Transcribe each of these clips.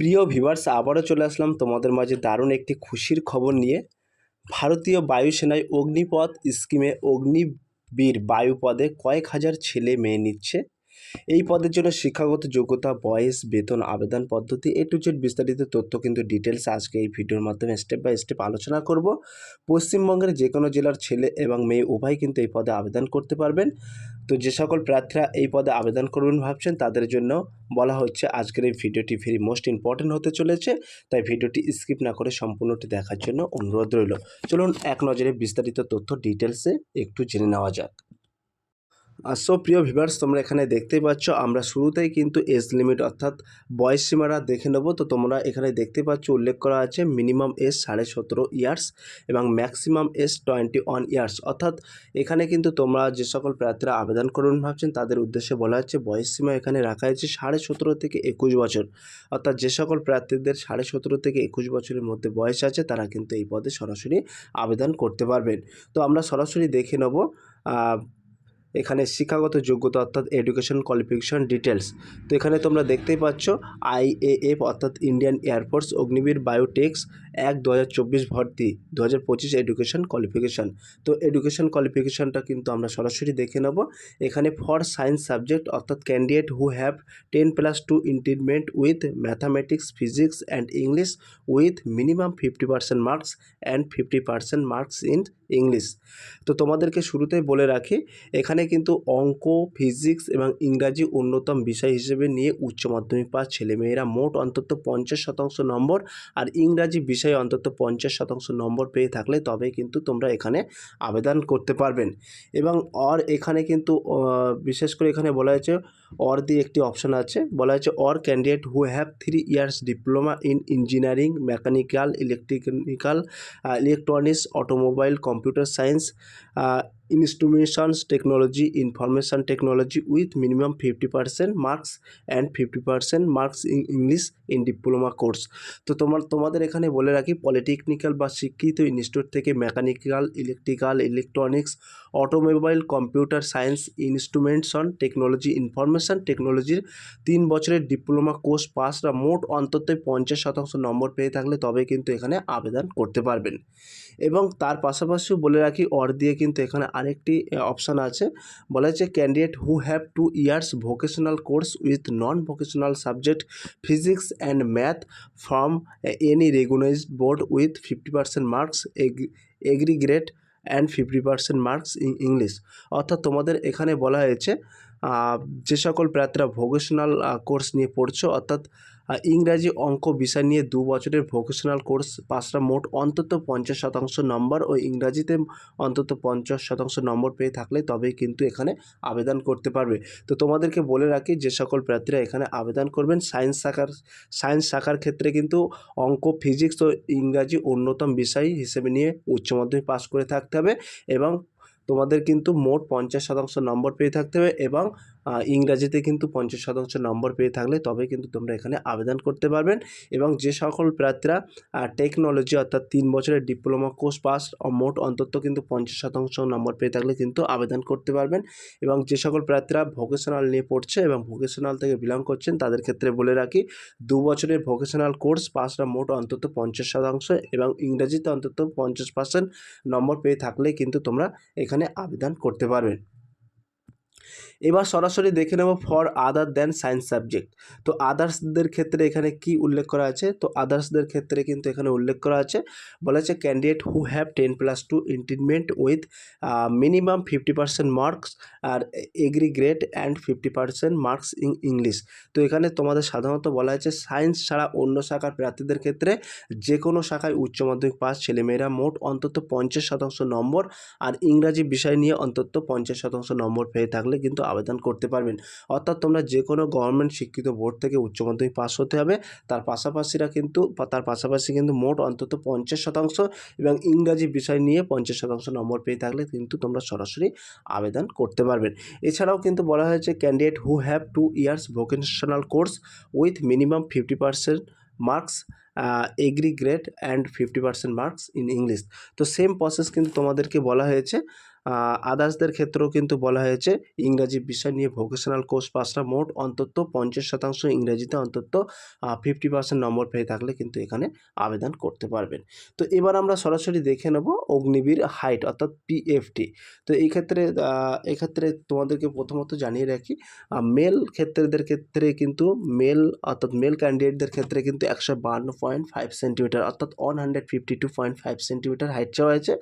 প্রিয় ভিভার্স আবারও চলে আসলাম তোমাদের মাঝে দারুণ একটি খুশির খবর নিয়ে। ভারতীয় বায়ুসেনায় অগ্নিপথ স্কিমে অগ্নিবীর বায়ু পদে কয়েক হাজার ছেলে মেয়ে নিচ্ছে। এই পদের জন্য শিক্ষাগত যোগ্যতা, বয়স, বেতন, আবেদন পদ্ধতি, এ টু জেড বিস্তারিত তথ্য কিন্তু ডিটেলস আজকে এই ভিডিওর মাধ্যমে স্টেপ বাই স্টেপ আলোচনা করব। পশ্চিমবঙ্গের যে কোনো জেলার ছেলে এবং মেয়ে উভয় কিন্তু এই পদে আবেদন করতে পারবেন। তো যে সকল প্রার্থীরা এই পদে আবেদন করবেন ভাবছেন, তাদের জন্য বলা হচ্ছে আজকের এই ভিডিওটি ভেরি মোস্ট ইম্পর্টেন্ট হতে চলেছে। তাই ভিডিওটি স্কিপ না করে সম্পূর্ণটি দেখার জন্য অনুরোধ রইল। চলুন এক নজরে বিস্তারিত তথ্য ডিটেলসে একটু জেনে নেওয়া যাক। সো প্রিয় ভিভার্স তোমরা এখানে দেখতেই পাচ্ছ, আমরা শুরুতেই কিন্তু এজ লিমিট অর্থাৎ বয়স সীমারা দেখে নেব। তো তোমরা এখানে দেখতে পাচ্ছ, উল্লেখ করা আছে মিনিমাম এজ সাড়ে সতেরো ইয়ার্স এবং maximum age twenty one years. অর্থাৎ এখানে কিন্তু তোমরা যে সকল প্রার্থীরা আবেদন করবেন ভাবছেন, তাদের উদ্দেশ্যে বলা হচ্ছে বয়স সীমা এখানে রাখা হয়েছে সাড়ে সতেরো থেকে একুশ বছর। অর্থাৎ যে সকল প্রার্থীদের সাড়ে সতেরো থেকে একুশ বছরের মধ্যে বয়স আছে, তারা কিন্তু এই পদে সরাসরি আবেদন করতে পারবেন। তো আমরা সরাসরি দেখে নেব এখানে শিক্ষাগত যোগ্যতা অর্থাৎ এডুকেশন কোয়ালিফিকেশন ডিটেলস তো এখানে তোমরা দেখতেই পাচ্ছ আইএএফ অর্থাৎ ইন্ডিয়ান এয়ারফোর্স অগ্নিবীর বায়োটেক্স এক দু হাজার চব্বিশ ভর্তি দু হাজার পঁচিশ এডুকেশন কোয়ালিফিকেশান তো এডুকেশন কোয়ালিফিকেশানটা কিন্তু আমরা সরাসরি দেখে নেব। এখানে ফর সায়েন্স সাবজেক্ট অর্থাৎ candidate who have ten plus two attainment with mathematics physics and English with minimum fifty percent marks and fifty percent marks in English তো তোমাদেরকে শুরুতেই বলে রাখি, এখানে কিন্তু অঙ্ক ফিজিক্স এবং ইংরাজি অন্যতম বিষয় হিসেবে নিয়ে উচ্চ মাধ্যমিক পাস ছেলেমেয়েরা মোট অন্তত পঞ্চাশ শতাংশ নম্বর আর ইংরাজি বিষয়ে অন্তত পঞ্চাশ শতাংশ নম্বর পেয়ে থাকলে তবে কিন্তু তোমরা এখানে আবেদন করতে পারবেন। এবং অর এখানে কিন্তু বিশেষ করে এখানে বলা হয়েছে অর দিয়ে একটি অপশান আছে। বলা হয়েছে or candidate who have three years diploma in engineering mechanical electrical electronics automobile computer science instrumentations technology information technology with minimum fifty percent marks and fifty percent marks in English in diploma course তো তোমার, তোমাদের এখানে বলে রাখি polytechnical বা শিক্ষিত institute থেকে mechanical electrical electronics automobile computer science instrumentation technology information টেকনোলজির তিন বছরের ডিপ্লোমা কোর্স পাসরা মোট অন্তত পঞ্চাশ শতাংশ নম্বর পেয়ে থাকলে তবে কিন্তু এখানে আবেদন করতে পারবেন। এবং তার পাশাপাশিও বলে রাখি অর দিয়ে এখানে আরেকটি অপশান আছে। বলা হচ্ছে candidate who have two years vocational course with non vocational subject physics and math from any recognised board with fifty percent marks aggregate and fifty percent marks in English অর্থাৎ তোমাদের এখানে বলা হয়েছে যে সকল প্রার্থীরা ভোকেশনাল কোর্স নিয়ে পড়ছো, অর্থাৎ ইংরাজি অঙ্ক বিষয় নিয়ে দু বছরের ভোকেশনাল কোর্স পাশরা মোট অন্তত পঞ্চাশ শতাংশ নম্বর ও ইংরাজিতে অন্তত পঞ্চাশ শতাংশ নম্বর পেয়ে থাকলে তবেই কিন্তু এখানে আবেদন করতে পারবে। তো তোমাদেরকে বলে রাখি, যে সকল প্রার্থীরা এখানে আবেদন করবেন। সায়েন্স শাখার সায়েন্স শাখার ক্ষেত্রে কিন্তু অঙ্ক ফিজিক্স ও ইংরাজি অন্যতম বিষয় হিসেবে নিয়ে উচ্চ মাধ্যমিক পাস করে থাকতে হবে এবং তোমাদের কিন্তু মোট পঞ্চাশ শতাংশ নম্বর পেয়ে থাকতে হবে এবং ইংরাজিতে কিন্তু পঞ্চাশ শতাংশ নম্বর পেয়ে থাকলে তবে কিন্তু তোমরা এখানে আবেদন করতে পারবেন এবং যে সকল প্রার্থীরা টেকনোলজি অর্থাৎ তিন বছরের ডিপ্লোমা কোর্স পাস মোট অন্তত কিন্তু পঞ্চাশ শতাংশ নম্বর পেয়ে থাকলে কিন্তু আবেদন করতে পারবেন এবং যে সকল প্রার্থীরা ভোকেশনাল নিয়ে পড়ছে এবং ভোকেশনাল থেকে বিলং করছেন তাদের ক্ষেত্রে বলে রাখি, দু বছরের ভোকেশনাল কোর্স পাসরা মোট অন্তত পঞ্চাশ শতাংশ এবং ইংরাজিতে অন্তত পঞ্চাশ পার্সেন্ট নম্বর পেয়ে থাকলে কিন্তু তোমরা এখানে আবেদন করতে পারবেন। এবার সরাসরি দেখে নেব for other than science subject তো আদার্সদের ক্ষেত্রে এখানে কি উল্লেখ করা আছে? তো আদার্সদের ক্ষেত্রে কিন্তু এখানে উল্লেখ করা আছে। বলা আছে candidate who have ten plus two attainment with minimum fifty percent marks R aggregate and fifty percent marks in English তো এখানে তোমাদের সাধারণত বলা হয়েছে সায়েন্স ছাড়া অন্য শাখার প্রার্থীদের ক্ষেত্রে যে কোনো শাখায় উচ্চ মাধ্যমিক পাস, ছেলেমেয়েরা মোট অন্তত পঞ্চাশ শতাংশ নম্বর আর ইংরাজি বিষয় নিয়ে অন্তত পঞ্চাশ শতাংশ নম্বর পেয়ে থাকলে কিন্তু আবেদন করতে পারবেন। অর্থাৎ তোমরা যে কোনো গভর্নমেন্ট শিক্ষিত বোর্ড থেকে উচ্চ মাধ্যমিক পাস হতে হবে। তার পাশাপাশিরা কিন্তু তার পাশাপাশি কিন্তু মোট অন্তত পঞ্চাশ শতাংশ এবং ইংরাজি বিষয় নিয়ে পঞ্চাশ শতাংশ নম্বর পেয়ে থাকলে কিন্তু তোমরা সরাসরি আবেদন করতে পারবেন। এছাড়াও কিন্তু বলা হয়েছে candidate who have two years vocational course with minimum fifty percent marks aggregate and fifty percent marks in English তো সেম প্রসেস কিন্তু তোমাদেরকে বলা হয়েছে। আদার্সদের ক্ষেত্রেও কিন্তু বলা হয়েছে, ইংরাজি বিষয় নিয়ে ভোকেশনাল কোর্স পাসরা মোট অন্তত পঞ্চাশ শতাংশ ইংরেজিতে অন্তত ফিফটি পার্সেন্ট নম্বর পেয়ে থাকলে কিন্তু এখানে আবেদন করতে পারবেন। তো এবার আমরা সরাসরি দেখে নেব অগ্নিবীর হাইট অর্থাৎ পিএফটি তো এই ক্ষেত্রে এক্ষেত্রে তোমাদেরকে প্রথমত জানিয়ে রাখি মেল ক্ষেত্রেদের ক্ষেত্রে কিন্তু মেল অর্থাৎ মেল ক্যান্ডিডেটদের ক্ষেত্রে কিন্তু একশো বান্ন পয়েন্ট ফাইভ সেন্টিমিটার অর্থাৎ one hundred fifty two point five centimetre height চাওয়া হয়েছে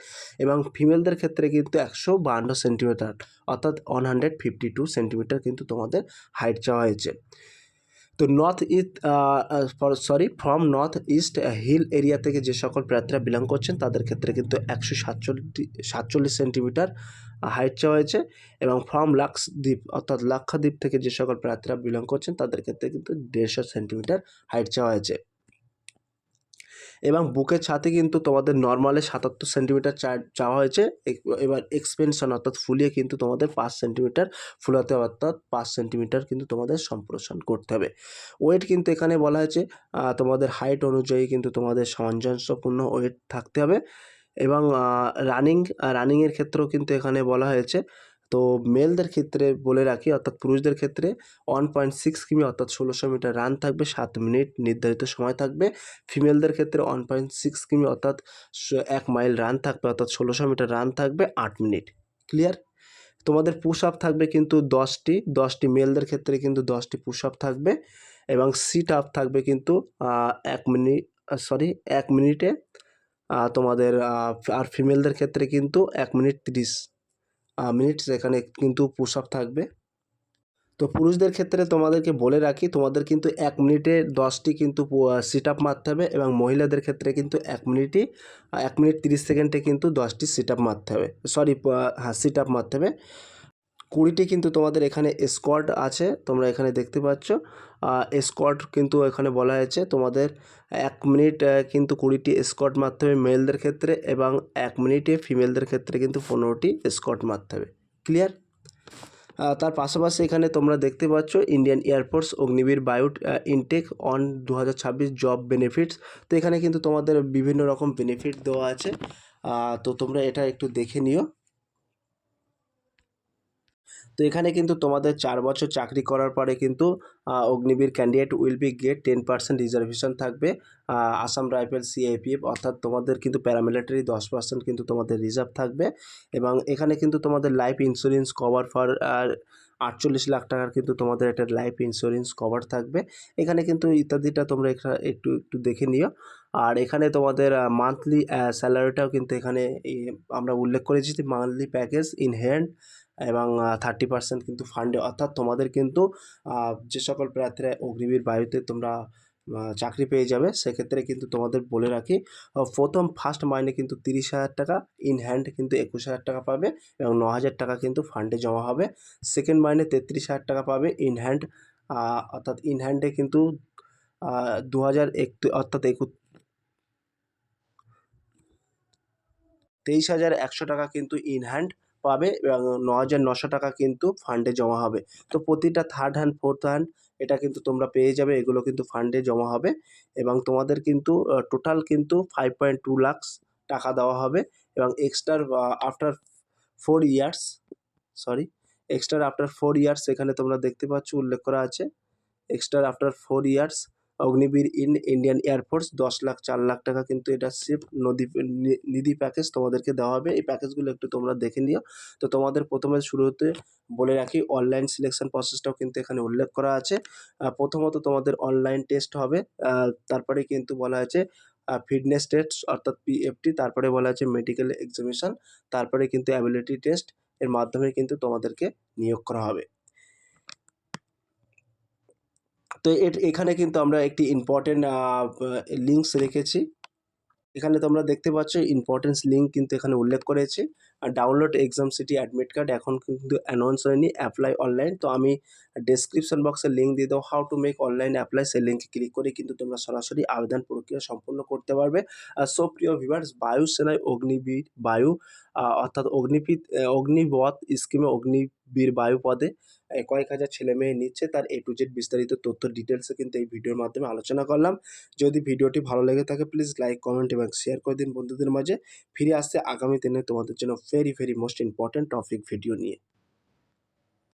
এবং ফিমেলদের ক্ষেত্রে কিন্তু একশো বান্ন সেন্টিমিটার, অর্থাৎ one hundred fifty two centimetre কিন্তু তোমাদের হাইট চাওয়া হয়েছে। তো north east sorry from north east hill area থেকে যে সকল প্রার্থীরা বিলং করছেন, তাদের ক্ষেত্রে কিন্তু একশো সাতচল্লিশ সাতচল্লিশ সেন্টিমিটার হাইট চাওয়া হয়েছে এবং ফ্রম লাক্ষদ্বীপ, অর্থাৎ লাক্ষাদ্বীপ থেকে যে সকল প্রার্থীরা বিলং করছেন, তাদের ক্ষেত্রে কিন্তু দেড়শো সেন্টিমিটার হাইট চাওয়া হয়েছে। এবং বুকের ছাতে কিন্তু তোমাদের নর্মালে সাতাত্তর সেন্টিমিটার চাওয়া হয়েছে। এবার এক্সপেনশন অর্থাৎ ফুলিয়ে কিন্তু তোমাদের পাঁচ সেন্টিমিটার ফুলাতে অর্থাৎ পাঁচ সেন্টিমিটার কিন্তু তোমাদের সম্প্রসারণ করতে হবে। ওয়েট কিন্তু এখানে বলা হয়েছে তোমাদের হাইট অনুযায়ী কিন্তু তোমাদের সামঞ্জস্যপূর্ণ ওয়েট থাকতে হবে। এবং রানিং রানিংয়ের ক্ষেত্রেও কিন্তু এখানে বলা হয়েছে তো মেলদের ক্ষেত্রে বলে রাখি, অর্থাৎ পুরুষদের ক্ষেত্রে ওয়ান পয়েন্ট সিক্স কিমি, অর্থাৎ ষোলোশো মিটার রান থাকবে, সাত মিনিট নির্ধারিত সময় থাকবে। ফিমেলদের ক্ষেত্রে ওয়ান পয়েন্ট সিক্স কিমি, অর্থাৎ এক মাইল রান থাকবে, অর্থাৎ ষোলোশো মিটার রান থাকবে, আট মিনিট। ক্লিয়ার তোমাদের পুশ আপ থাকবে কিন্তু দশটি দশটি মেলদের ক্ষেত্রে কিন্তু দশটি পুশ আপ থাকবে এবং সিট আপ থাকবে কিন্তু এক মিনিট সরি এক মিনিটে। তোমাদের আর ফিমেলদের ক্ষেত্রে কিন্তু এক মিনিট তিরিশ। মিনিটস এখানে কিন্তু পুশ আপ থাকবে। তো পুরুষদের ক্ষেত্রে তোমাদেরকে বলে রাখি, তোমাদের কিন্তু এক মিনিটে দশটি কিন্তু সিট আপ মারতে হবে এবং মহিলাদের ক্ষেত্রে কিন্তু এক মিনিটই এক মিনিট তিরিশ সেকেন্ডে কিন্তু দশটি সিট আপ মারতে হবে। সরি হ্যাঁ সিট আপ মারতে হবে। কুড়িটি কিন্তু তোমাদের এখানে স্কোয়াড আছে, তোমরা এখানে দেখতে পাচ্ছ। স্কোয়াড কিন্তু এখানে বলা হয়েছে তোমাদের এক মিনিট কিন্তু কুড়িটি স্কট মারতে হবে মেলদের ক্ষেত্রে এবং এক মিনিটে ফিমেলদের ক্ষেত্রে কিন্তু পনেরোটি স্কট মারতে হবে ক্লিয়ার তার পাশাপাশি এখানে তোমরা দেখতে পাচ্ছ ইন্ডিয়ান এয়ারফোর্স অগ্নিবীর বায়ু ইনটেক অন দু হাজার ছাব্বিশ জব বেনিফিটস তো এখানে কিন্তু তোমাদের বিভিন্ন রকম বেনিফিট দেওয়া আছে। তো তোমরা এটা একটু দেখে নিও। তো এখানে কিন্তু তোমাদের চার বছর চাকরি করার পরে কিন্তু Agniveer candidate will be get ten percent reservation থাকবে। আসাম রাইফেল সিএপিএফ অর্থাৎ তোমাদের কিন্তু প্যারামিলিটারি দশ পার্সেন্ট কিন্তু তোমাদের রিজার্ভ থাকবে। এবং এখানে কিন্তু তোমাদের লাইফ ইন্স্যুরেন্স কভার ফর আর আটচল্লিশ লাখ টাকার কিন্তু তোমাদের একটা লাইফ ইন্স্যুরেন্স কভার থাকবে। এখানে কিন্তু ইত্যাদিটা তোমরা এখানে একটু একটু দেখে নিও। আর এখানে তোমাদের মান্থলি স্যালারিটাও কিন্তু এখানে আমরা উল্লেখ করেছি মান্থলি প্যাকেজ ইন হ্যান্ড এবং থার্টি পার্সেন্ট কিন্তু ফান্ডে অর্থাৎ তোমাদের কিন্তু যে সকল প্রার্থীরা অগ্নিবীর বায়ুতে তোমরা চাকরি পেয়ে যাবে, সেক্ষেত্রে কিন্তু তোমাদের বলে রাখি প্রথম ফার্স্ট মাইনে কিন্তু তিরিশ হাজার টাকা ইন হ্যান্ড কিন্তু একুশ হাজার টাকা পাবে এবং ন হাজার টাকা কিন্তু ফান্ডে জমা হবে। সেকেন্ড মাইনে তেত্রিশ হাজার টাকা পাবে ইন হ্যান্ড অর্থাৎ ইন হ্যান্ডে কিন্তু দু হাজার একটি অর্থাৎ একু তেইশ হাজার একশো টাকা কিন্তু ইন হ্যান্ড পাবে, এবং ন হাজার নশো টাকা কিন্তু ফান্ডে জমা হবে। তো প্রতিটা থার্ড হ্যান্ড ফোর্থ হ্যান্ড এটা কিন্তু তোমরা পেয়ে যাবে, এগুলো কিন্তু ফান্ডে জমা হবে, এবং তোমাদের কিন্তু টোটাল কিন্তু ফাইভ পয়েন্ট টু লাক্স টাকা দেওয়া হবে, এবং এক্সট্রার আফটার ফোর ইয়ার্স সরি এক্সট্রার আফটার ফোর ইয়ার্স এখানে তোমরা দেখতে পাচ্ছ, উল্লেখ করা আছে এক্সট্রার after four years Agniveer in Indian air force দশ লাখ, চার লাখ টাকা কিন্তু এটা শিফট নদী নিধি প্যাকেজ তোমাদেরকে দেওয়া হবে। এই প্যাকেজগুলো একটু তোমরা দেখে নিও। তো তোমাদের প্রথমে শুরু হতে বলে রাখি অনলাইন সিলেকশন প্রসেসটাও কিন্তু এখানে উল্লেখ করা আছে। প্রথমত তোমাদের অনলাইন টেস্ট হবে। তারপরে কিন্তু বলা আছে ফিটনেস টেস্ট অর্থাৎ পিএফটি তারপরে বলা আছে মেডিকেল এক্সামিনেশান তারপরে কিন্তু অ্যাবিলিটি টেস্ট এর মাধ্যমে কিন্তু তোমাদেরকে নিয়োগ করা হবে। তো এখানে কিন্তু আমরা একটি ইম্পর্টেন্ট লিঙ্কস রেখেছি। এখানে তোমরা দেখতে পাচ্ছ ইম্পর্টেন্স লিঙ্ক কিন্তু এখানে উল্লেখ করেছি। আর download exam city admit card এখন কিন্তু অ্যানাউন্স হয়নি অ্যাপ্লাই অনলাইন তো আমি ডেসক্রিপশন বক্সে লিঙ্ক দিয়ে দেবো how to make online apply সেই লিঙ্কে ক্লিক করে কিন্তু তোমরা সরাসরি আবেদন প্রক্রিয়া সম্পূর্ণ করতে পারবে। আর সো প্রিয় ভিভার্স বায়ুসেনায় অগ্নিবীর, বায়ু অর্থাৎ অগ্নিপীত অগ্নিবধ স্কিমে অগ্নি বীর বায়ু পদে এ, কয়েক হাজার ছেলে মেয়ে নিচ্ছে। তার এ টু জেড বিস্তারিত তথ্য ডিটেলসে কিন্তু এই ভিডিওর মাধ্যমে আলোচনা করলাম। যদি ভিডিওটি ভালো লেগে থাকে প্লিজ লাইক কমেন্ট এবং শেয়ার করে দিন বন্ধুদের মাঝে। ফিরে আসতে আগামী দিনে তোমাদের জন্য very very most important topic video নিয়ে।